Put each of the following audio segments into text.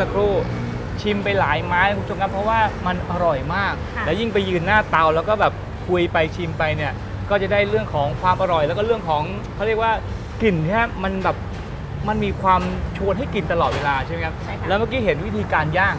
สักครู่ชิมไปหลายไม้คุณผู้ชมครับเพราะว่ามันอร่อยมาก ค่ะแล้วยิ่งไปยืนหน้าเตาแล้วก็แบบคุยไปชิมไปเนี่ยก็จะได้เรื่องของความอร่อย แล้วก็เรื่องของเขาเรียกว่ากลิ่นที่มันแบบมันมีความชวนให้กินตลอดเวลาใช่ไหมครับใช่ค่ะ แล้วเมื่อกี้เห็นวิธีการย่าง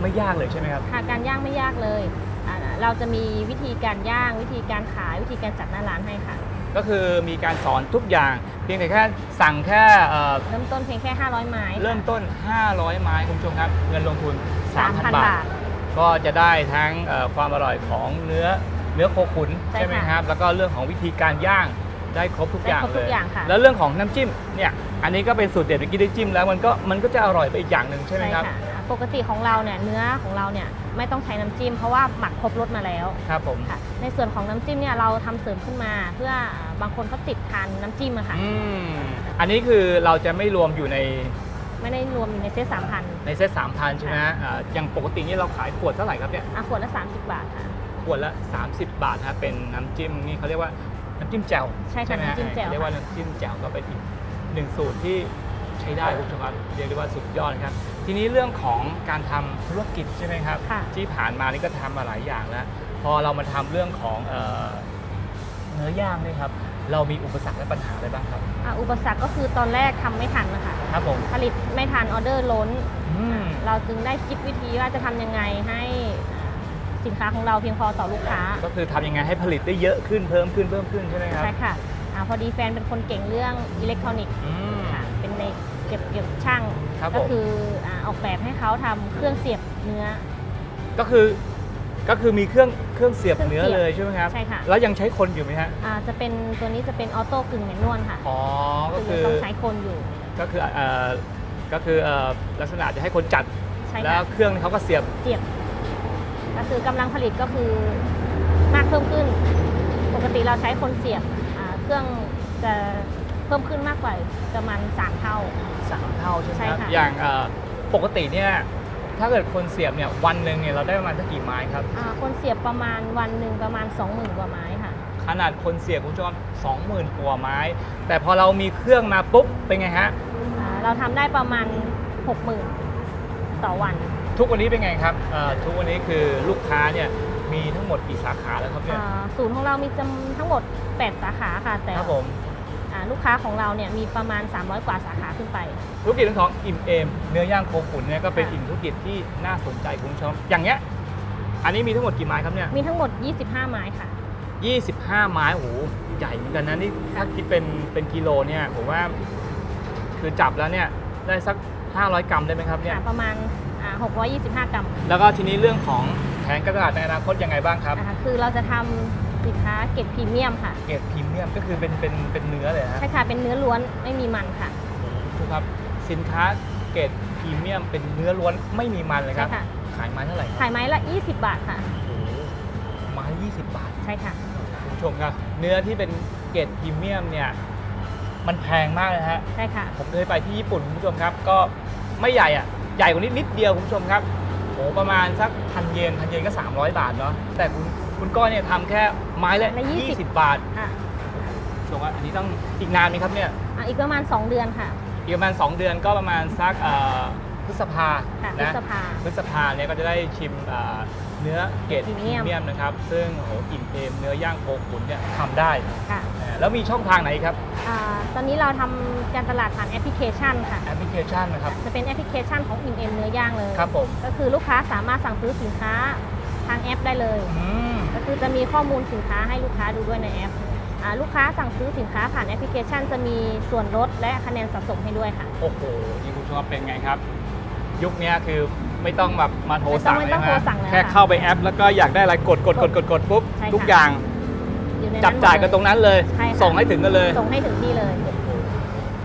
ไม่ยากเลยใช่ไหมครับค่ะการย่างไม่ยากเลยอ่าเราจะมีวิธีการย่างวิธีการขายวิธีการจัดหน้าร้านให้ค่ะ ก็คือมีการสอนทุกอย่าง เพียงแต่แค่สั่งแค่เอ่อเริ่มต้นเพียงแค่ 500 ไม้ค่ะเริ่มต้น 500 ไม้คุณผู้ชมครับ เงินลงทุน 3,000 3,000 บาบาททก็จะได้ทั้งเอ่อความอร่อยของเนื้อเนื้อโคขุนใช่ใช่ไหมค่ะครับ แล้วก็เรื่องของวิธีการย่างได้ครบทุกอย่างได้ครบเลทุยกอย่างค่ะ แล้วเรื่องของน้ำจิ้มเนี่ยอันนี้ก็เป็นสูตรเด็ดเมื่อกี้ได้จิ้มแล้วมันก็มันก็จะอร่อยไปอีกอย่างหนึ่งใช่ไหมครับ ค่ะอ่า ปกติของเราเนี่ยเนื้อของเราเนี่ยไม่ต้องใช้น้ำจิ้มเพราะว่าหมักครบรสมาแล้วครับผม ค่ะ ในส่วนของน้ำจิ้มเนี่ยเราทำเสริมขึ้นมา เพื่อบางคนเขาติดทานน้ำจิ้มอะค่ะ อืม อันนี้คือเราจะไม่รวมอยู่ในไม่ได้รวมอยู่ในเซตสามพันในเซต3,000ใช่ไหมฮะอ่าอย่างปกตินี่เราขายขวดเท่าไหร่ครับเนี่ย อะขวดละ 30 บาทค่ะ ขวดละ 30 บาทนะเป็นน้ำจิ้มนี่เขาเรียกว่าน้ำจิ้มแจ่วใช่ค่ะไหมฮน้ำจิ้มแจ่ว เรียกว่าน้ำจิ้มแจ่วก็เป็นอีกหนึ่งสูตรที่ใช้ได้คุณผู้ชมครับเรียกได้ว่าสุดยอดนะครับ ทีนี้เรื่องของการทำธุรกิจใช่ไหมครับค่ะที่ผ่านมานี่ก็ทำมาหลายอย่างแล้วพอเรามาทำเรื่องของเอ่อเนื้อย่างนี่ครับเรามีอุปสรรคและปัญหาอะไรบ้างครับอะอุปสรรคก็คือตอนแรกทำไม่ทันนะคะครับผมผลิตไม่ทันออเดอร์ล้นอืมเราจึงได้คิดวิธีว่าจะทำยังไงให้สินค้าของเราเพียงพอต่อลูกค้า ก็คือทำยังไงให้ผลิตได้เยอะขึ้นเพิ่มขึ้นเพิ่มขึ้นใช่ไหมครับใช่ค่ะอาพอดีแฟนเป็นคนเก่งเรื่องอิเล็กทรอนิกส์อืมค่ะเป็นในเก็บเกี่ยวกับช่าง ครับก็ผม คืออ่าออกแบบให้เขาทำเครื่องเสียบเนื้อ ก็คือก็คือมีเครื่องเครื่องเสียบเครื่องเนื้อเสียบ เลยใช่ไหมครับ ใช่ค่ะแล้วยังใช้คนอยู่ไหมฮะ อ่าจะเป็นตัวนี้จะเป็นออโต้กึ่งแมนนวลค่ะอ๋อ ก็คืคืออต้องใช้คนอยู่ก็คือเอ่อก็คือเอ่อลักษณะจะให้คนจัด ใช่แล้ค่ะวเครื่องเขาก็เสียบ เสียบก็คือกำลังผลิตก็คือมากเพิ่มขึ้น ปกติเราใช้คนเสียบอ่าเครื่องจะ เพิ่มขึ้นมากกว่าประมาณสามเท่า สามเท่าใช่ไหมใช่ครับค่ะ อย่างเอ่อปกติเนี่ยถ้าเกิดคนเสียบเนี่ยวันหนึ่งเนี่ยเราได้ประมาณสักกี่ไม้ครับ อ่าคนเสียบประมาณวันหนึ่งประมาณ 20,000กว่าไม้ค่ะ ขนาดคนเสียบคุณผู้ชมสองหมื่นกว่าไม้ แต่พอเรามีเครื่องมาปุ๊บเป็นไงฮะอ่าเราทำได้ประมาณ 60,000 ต่อวันทุกวันนี้เป็นไงครับเอ่อทุกวันนี้คือลูกค้าเนี่ยมีทั้งหมดกี่สาขาแล้วครับเนี่ยอ่าศูนย์ของเรามีจำทั้งหมด 8 สาขาค่ะ แต่ครับผม อ่าลูกค้าของเราเนี่ยมีประมาณ 300 กว่าสาขาขึ้นไป ธุรกิจเรื่องของอิ่มเอมเนื้อย่างโคขุนเนี่ยก็เป็นค่ะอีกธุรกิจที่น่าสนใจคุณผู้ชมอย่างเงี้ยอันนี้มีทั้งหมดกี่ไม้ครับเนี่ย มีทั้งหมด 25 ไม้ค่ะ 25 ไม้โอ้โหใหญ่เหมือนกันนะนี่ถ้าคิดเป็นเป็นกิโลเนี่ยผมว่า คือจับแล้วเนี่ยได้สัก 500 กรัมได้ไหมครับเนี่ย ค่ะประมาณอ่า625 กรัมแล้วก็ทีนี้เรื่องของแผนการตลาดในอนาคตยังไงบ้างครับ อ่าคือเราจะทำ สินค้าเกรดพรีเมียมค่ะ เกรดพรีเมียมก็คือเป็นเป็นเป็นเนื้อเลยฮะใช่ค่ะเป็นเนื้อล้วนไม่มีมันค่ะถูกครับสินค้าเกรดพรีเมียมเป็นเนื้อล้วนไม่มีมันเลยคใช่รับ ค่ะขายไม้เท่าไหร่ครับขายไม้ละ 20 บาทค่ะ โอ้โหไม้20 บาท ใช่ค่ะ คุณผู้ชมครับ เนื้อที่เป็นเกรดพรีเมียมเนี่ย มันแพงมากเลยฮะ ใช่ค่ะ ผมเคยไปที่ญี่ปุ่นคุณผู้ชมครับ ก็ไม่ใหญ่อะ ใหญ่กว่านี้นิดเดียวคุณผู้ชมครับโอ้ประมาณสักพันเยนพันเยนก็ 300 บาทเนาะแต่คุณ คุณก้อยเนี่ยทำแค่ไม้ละไม้ละ20 20 บาทอะคุณผู้ชมว่าอันนี้ต้องอีกนานไหมครับเนี่ยอะอีกประมาณ 2 เดือนค่ะ อีกประมาณ 2 เดือนก็ประมาณสักเอ่อพฤษภาค่ะพฤนะษภา พฤษภาเนี่ยก็จะได้ชิมเอ่อเนื้อเกรดพพรีรีเมียม เมียมนะครับ ซึ่งโอ้โหอิ่มเอมเนื้อย่างโคขุนเนี่ยทำได้ค่ะเอ่อแล้วมีช่องทางไหนครับอ่าตอนนี้เราทำการตลาดผ่านแอปพลิเคชันค่ะ แอปพลิเคชันนะครับจะเป็นแอปพลิเคชันของอิมเอ็มเนื้อย่างเลย ครับผมก็คือลูกค้าสามารถสั่งซื้อสินค้าทางแอปได้เลย อืมก็ คือจะมีข้อมูลสินค้าให้ลูกค้าดูด้วยในแอปอ่าลูกค้าสั่งซื้อสินค้าผ่านแอปพลิเคชัน จะมีส่วนลดและคะแนนสะสมให้ด้วยค่ะโอ้โหนี่คุณผู้ชมเป็นไงครับ ยุคเนี้ยคือไม่ต้องแบบมาโทรไม่ต้สั่องงไม่เลยต้องนะโทรสั่งเลยแค่ค่ะ เข้าไปแอป แล้วก็อยากได้อะไรกดกดกดกดกดปุ๊บใช่ค่ะ ทุกอย่างอยู่ในนั้นจับจ่ายกันหมดตรงนั้นเลย ใช่ค่ะส่งให้ถึงกันเลย ส่งให้ถึงที่เลย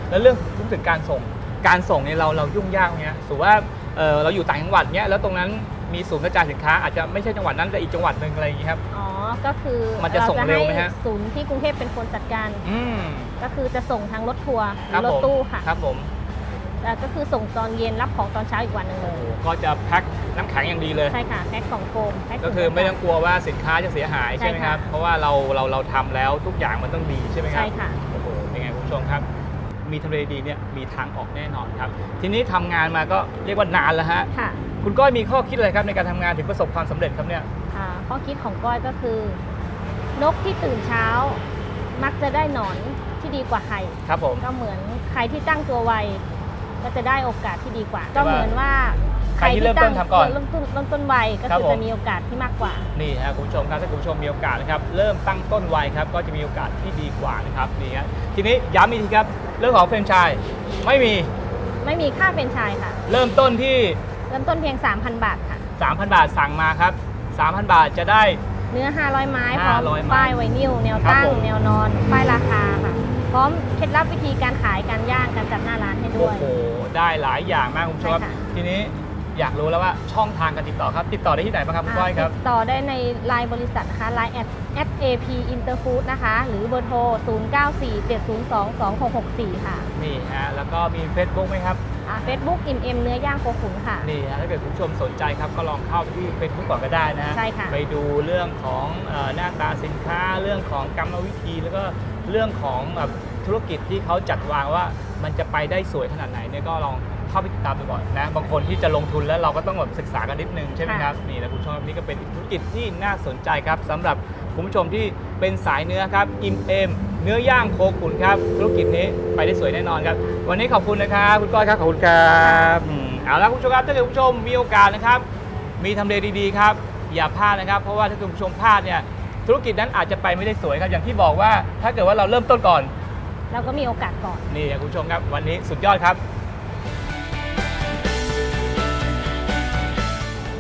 แล้วเรื่องพูดถึงการส่ง การส่งเนี่ยเราเรายุ่งยากไหมฮะสมมติว่าเออเราอยู่ต่างจังหวัดเนี้ยแล้วตรงนั้น มีศูนย์กระจายสินค้าอาจจะไม่ใช่จังหวัดนั้นแต่อีกจังหวัดหนึ่งอะไรอย่างงี้ครับ อ๋อ ก็คือมันจะส่งเร็วไหมฮะาศูนย์ที่กรุงเทพเป็นคนจัดการ อืม ก็คือจะส่งทางรถทัวร์หครัรืบอรถผมตู้ค่ะครับผมแต่ก็คือส่งตอนเย็นรับของตอนเช้าอีกวันหนึ่งเลโอ้ยโหก็จะแพ็คน้ำแข็งอย่างดีเลย ใช่ค่ะ แพ็คกล่องโฟมแพ็คก็คือไม่ต้องกลัวว่าสินค้าจะเสียหายใช่ใช่ไหมครับค่ะเพราะว่าเราเราเราทำแล้วทุกอย่างมันต้องดีใช่ไหมครัใช่ค่ะ โอ้โห เป็นไงคุณผู้ชมครับ มีทำเลดีเนี่ยมีทางออกแน่นอนครับ ทีนี้ทำงานมาก็เรียกว่านานแล้วฮะ ค่ะคุณก้อยมีข้อคิดอะไรครับในการทำงานถึงประสบความสำเร็จครับเนี่ย อ่าข้อคิดของก้อยก็คือ นกที่ตื่นเช้า มักจะได้หนอนที่ดีกว่าไข่ครับผม ก็เหมือนใครที่ตั้งตัวไวก็จะได้โอกาสที่ดีกว่าแต่ก็ว่าเหมือนว่าใครที่เริ่มต้นทำก่อนเริ่มต้นเริ่มต้นไวก็ครับคือผม จะมีโอกาสที่มากกว่า นี่ฮะคุณผู้ชมครับถ้าคุณผู้ชมมีโอกาสนะครับเริ่มตั้งต้นไวครับก็จะมีโอกาสที่ดีกว่านะครับนี่ฮะทีนี้ย้ำอีกทีครับเรื่องของแฟรนไชส์ไม่มีไม่มีค่าเป็นไชายค่ะ เริ่มต้นที่ เริ่มต้นเพียง 3,000 บาทค่ะ 3,000 บาทสั่งมาครับ 3,000 บาทจะได้ เนื้อ 500 ไม้พร้อม500ไม้ป้ายไวนิลแนวครับตั้งผม แนวนอน ป้ายราคาค่ะ พร้อมเคล็ดลับวิธีการขายการย่างการจัดหน้าร้านให้ด้โอ้วย โหได้หลายอย่างมากคุณผู้ชมครับใช่ค่ะ ทีนี้อยากรู้แล้วว่าช่องทางการติดต่อครับ ติดต่อได้ที่ไหนบ้างครับคุณก้อยครับ ติดต่อได้ในไลน์บริษัทนะคะไลน์แอด @ap interfood นะคะ หรือเบอร์โทร 0947022664 ค่ะ นี่ฮะแล้วก็มี Facebook ไหมครับ เฟซบุ๊กอิมเอ็มเนื้อย่างโคขุนค่ะ นี่ฮะถ้าเกิดคุณผู้ชมสนใจครับก็ลองเข้าไปที่ Facebook ก่อนก็ได้นะใช่ค่ะไปดูเรื่องของเออหน้าตาสินค้าเรื่องของกรรมวิธี แล้วก็เรื่องของแบบธุรกิจที่เขาจัดวางว่ามันจะไปได้สวยขนาดไหนเนี่ยก็ลองเข้าไปติดตามดูก่อนนะบางคนที่จะลงทุนแล้วเราก็ต้องแบบศึกษากันนิดนึงใช่ไหมครับนี่นะคุณผู้ชมครับนี่ก็เป็นอีกธุรกิจที่น่าสนใจครับสำหรับคุณผู้ชมที่เป็นสายเนื้อครับอิมเอม เนื้อย่างโคขุนครับธุรกิจนี้ไปได้สวยแน่นอนครับ วันนี้ขอบคุณนะครับคุณก้อยครับขอบคุณครับอืมเอาละคุณผู้ชมครับถ้าเกิดคุณผู้ชมมีโอกาสนะครับ มีทำเลดีๆครับอย่าพลาดนะครับ เพราะว่าถ้าคุณผู้ชมพลาดเนี่ยธุรกิจนั้นอาจจะไปไม่ได้สวยครับอย่างที่บอกว่า ถ้าเกิดว่าเราเริ่มต้นก่อน เราก็มีโอกาสก่อนนี่ครับคุณผู้ชมครับวันนี้สุดยอดครับ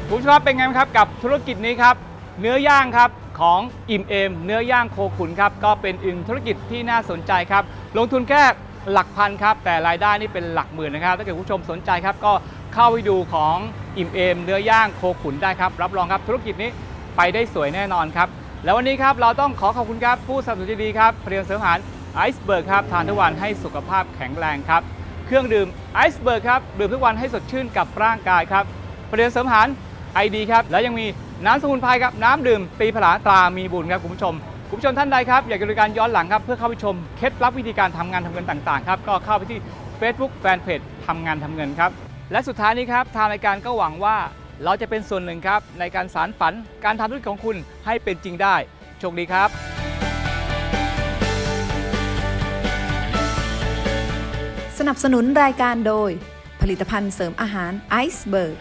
คุณผู้ชมครับเป็นไงบ้างครับกับธุรกิจนี้ครับ เนื้อย่างครับของอิ่มเอม เนื้อย่างโคขุนครับก็เป็นอีกหนึ่งธุรกิจที่น่าสนใจครับ ลงทุนแค่หลักพันครับ แต่รายได้นี่เป็นหลักหมื่นนะครับ ถ้าเกิดผู้ชมสนใจครับ ก็เข้าไปดูของอิ่มเอม เนื้อย่างโคขุนได้ครับ รับรองครับธุรกิจนี้ไปได้สวยแน่นอนครับ แล้ววันนี้ครับเราต้องขอขอบคุณครับผู้สนับสนุนดีครับผลิตภัณฑ์เสริมอาหารไอซ์เบิร์กครับทานทุกวันให้สุขภาพแข็งแรงครับเครื่องดื่มไอซ์เบิร์กครับดื่มทุกวันให้สดชื่นกับร่างกายครับผลิตภัณฑ์เสริมอาหารไอดีครับแล้วยังมี น้ำสมุนไพรครับน้ำดื่มตีผลาตรามีบุญครับคุณผู้ชมคุณผู้ชมท่านใดครับอยากจะดูการย้อนหลังครับเพื่อเข้าไปชมเคล็ดลับวิธีการทำงานทำเงินต่างๆครับก็เข้าไปที่ Facebook Fanpage ทำงานทำเงินครับและสุดท้ายนี้ครับทางรายการก็หวังว่าเราจะเป็นส่วนหนึ่งครับในการสารฝันการทำธุรกิจของคุณให้เป็นจริงได้โชคดีครับสนับสนุนรายการโดย ผลิตภัณฑ์เสริมอาหารไอซ์เบิร์ก